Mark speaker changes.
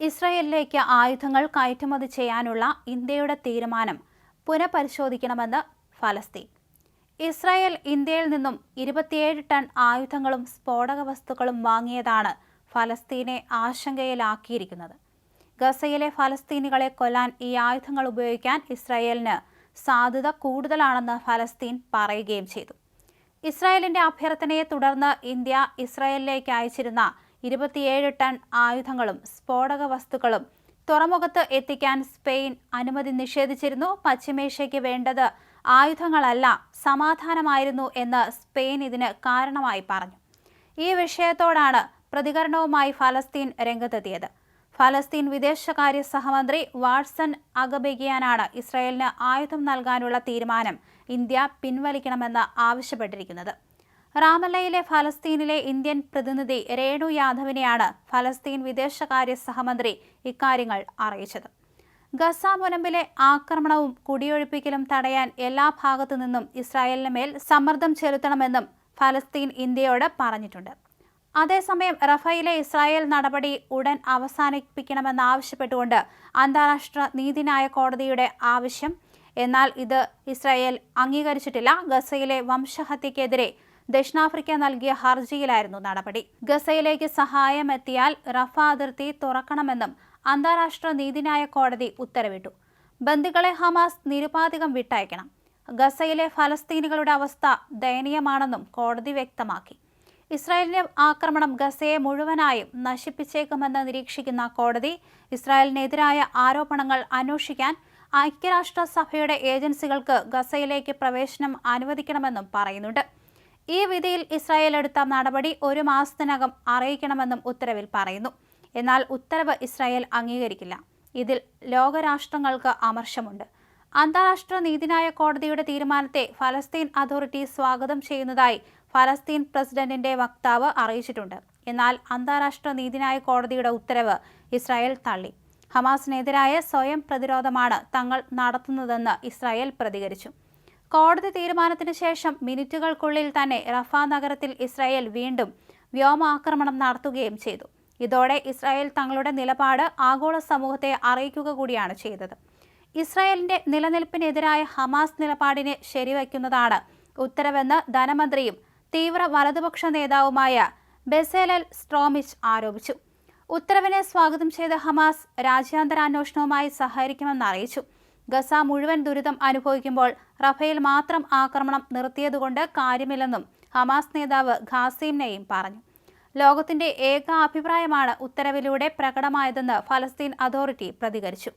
Speaker 1: ഇസ്രയേലിലേക്ക് ആയുധങ്ങൾ കയറ്റുമതി ചെയ്യാനുള്ള ഇന്ത്യയുടെ തീരുമാനം പുനഃപരിശോധിക്കണമെന്ന് ഫലസ്തീൻ. ഇസ്രായേൽ ഇന്ത്യയിൽ നിന്നും ഇരുപത്തിയേഴ് ടൺ ആയുധങ്ങളും സ്ഫോടക വസ്തുക്കളും വാങ്ങിയതാണ് ഫലസ്തീനെ ആശങ്കയിലാക്കിയിരിക്കുന്നത്. ഗസയിലെ ഫലസ്തീനികളെ കൊല്ലാൻ ഈ ആയുധങ്ങൾ ഉപയോഗിക്കാൻ ഇസ്രായേലിന് സാധ്യത കൂടുതലാണെന്ന് ഫലസ്തീൻ പറയുകയും ചെയ്തു. ഇസ്രായേലിന്റെ അഭ്യർത്ഥനയെ തുടർന്ന് ഇന്ത്യ ഇസ്രായേലിലേക്ക് അയച്ചിരുന്ന ഇരുപത്തിയേഴ് ടൺ ആയുധങ്ങളും സ്ഫോടക വസ്തുക്കളും തുറമുഖത്ത് എത്തിക്കാൻ സ്പെയിൻ അനുമതി നിഷേധിച്ചിരുന്നു. പശ്ചിമേഷ്യയ്ക്ക് വേണ്ടത് ആയുധങ്ങളല്ല സമാധാനമായിരുന്നു എന്ന് സ്പെയിൻ ഇതിന് കാരണമായി പറഞ്ഞു. ഈ വിഷയത്തോടാണ് പ്രതികരണവുമായി ഫലസ്തീൻ രംഗത്തെത്തിയത്. ഫലസ്തീൻ വിദേശകാര്യ സഹമന്ത്രി വാട്സൺ അഗബെഗിയാനാണ് ഇസ്രായേലിന് ആയുധം നൽകാനുള്ള തീരുമാനം ഇന്ത്യ പിൻവലിക്കണമെന്ന് ആവശ്യപ്പെട്ടിരിക്കുന്നത്. റാമല്ലയിലെ ഫലസ്തീനിലെ ഇന്ത്യൻ പ്രതിനിധി രേണു യാദവിനെയാണ് ഫലസ്തീൻ വിദേശകാര്യ സഹമന്ത്രി ഇക്കാര്യങ്ങൾ അറിയിച്ചത്. ഗസ മുനമ്പിലെ ആക്രമണവും കുടിയൊഴിപ്പിക്കലും തടയാൻ എല്ലാ ഭാഗത്തു നിന്നും ഇസ്രായേലിന് മേൽ സമ്മർദ്ദം ചെലുത്തണമെന്നും ഫലസ്തീൻ ഇന്ത്യയോട് പറഞ്ഞിട്ടുണ്ട്. അതേസമയം റഫയിലെ ഇസ്രായേൽ നടപടി ഉടൻ അവസാനിപ്പിക്കണമെന്നാവശ്യപ്പെട്ടുകൊണ്ട് അന്താരാഷ്ട്ര നീതിന്യായ കോടതിയുടെ ആവശ്യം എന്നാൽ ഇത് ഇസ്രായേൽ അംഗീകരിച്ചിട്ടില്ല. ഗസയിലെ വംശഹത്യക്കെതിരെ ദക്ഷിണാഫ്രിക്ക നൽകിയ ഹർജിയിലായിരുന്നു നടപടി. ഗസയിലേക്ക് സഹായം എത്തിയാൽ റഫ അതിർത്തി തുറക്കണമെന്നും അന്താരാഷ്ട്ര നീതിന്യായ കോടതി ഉത്തരവിട്ടു. ബന്ദികളെ ഹമാസ് നിരുപാധികം വിട്ടയക്കണം. ഗസയിലെ ഫലസ്തീനികളുടെ അവസ്ഥ ദയനീയമാണെന്നും കോടതി വ്യക്തമാക്കി. ഇസ്രായേലിന്റെ ആക്രമണം ഗസയെ മുഴുവനായും നശിപ്പിച്ചേക്കുമെന്ന് നിരീക്ഷിക്കുന്ന കോടതി ഇസ്രായേലിനെതിരായ ആരോപണങ്ങൾ അന്വേഷിക്കാൻ ഐക്യരാഷ്ട്രസഭയുടെ ഏജൻസികൾക്ക് ഗസയിലേക്ക് പ്രവേശനം അനുവദിക്കണമെന്നും പറയുന്നുണ്ട്. ഈ വിധിയിൽ ഇസ്രായേൽ എടുത്ത നടപടി ഒരു മാസത്തിനകം അറിയിക്കണമെന്നും ഉത്തരവിൽ പറയുന്നു. എന്നാൽ ഉത്തരവ് ഇസ്രായേൽ അംഗീകരിക്കില്ല. ഇതിൽ ലോകരാഷ്ട്രങ്ങൾക്ക് അമർഷമുണ്ട്. അന്താരാഷ്ട്ര നീതിന്യായ കോടതിയുടെ തീരുമാനത്തെ ഫലസ്തീൻ അതോറിറ്റി സ്വാഗതം ചെയ്യുന്നതായി ഫലസ്തീൻ പ്രസിഡന്റിന്റെ വക്താവ് അറിയിച്ചിട്ടുണ്ട്. എന്നാൽ അന്താരാഷ്ട്ര നീതിന്യായ കോടതിയുടെ ഉത്തരവ് ഇസ്രായേൽ തള്ളി. ഹമാസിനെതിരായ സ്വയം പ്രതിരോധമാണ് തങ്ങൾ നടത്തുന്നതെന്ന് ഇസ്രായേൽ പ്രതികരിച്ചു. കോടതി തീരുമാനത്തിന് ശേഷം മിനിറ്റുകൾക്കുള്ളിൽ തന്നെ റഫ നഗരത്തിൽ ഇസ്രായേൽ വീണ്ടും വ്യോമാക്രമണം നടത്തുകയും ചെയ്തു. ഇതോടെ ഇസ്രായേൽ തങ്ങളുടെ നിലപാട് ആഗോള സമൂഹത്തെ അറിയിക്കുക കൂടിയാണ് ചെയ്തത്. ഇസ്രായേലിന്റെ നിലനിൽപ്പിനെതിരായ ഹമാസ് നിലപാടിനെ ശരിവയ്ക്കുന്നതാണ് ഉത്തരവെന്ന് ധനമന്ത്രിയും തീവ്ര വലതുപക്ഷ നേതാവുമായ ബെസേലൽ സ്ട്രോമിച്ച് ആരോപിച്ചു. ഉത്തരവിനെ സ്വാഗതം ചെയ്ത ഹമാസ് രാജ്യാന്തര അന്വേഷണവുമായി സഹകരിക്കുമെന്ന് അറിയിച്ചു. ഗസ മുഴുവൻ ദുരിതം അനുഭവിക്കുമ്പോൾ റഫേൽ മാത്രം ആക്രമണം നിർത്തിയതുകൊണ്ട് കാര്യമില്ലെന്നും ഹമാസ് നേതാവ് ഖാസിം നെയും പറഞ്ഞു. ലോകത്തിന്റെ ഏക അഭിപ്രായമാണ് ഉത്തരവിലൂടെ പ്രകടമായതെന്ന് ഫലസ്തീൻ അതോറിറ്റി പ്രതികരിച്ചു.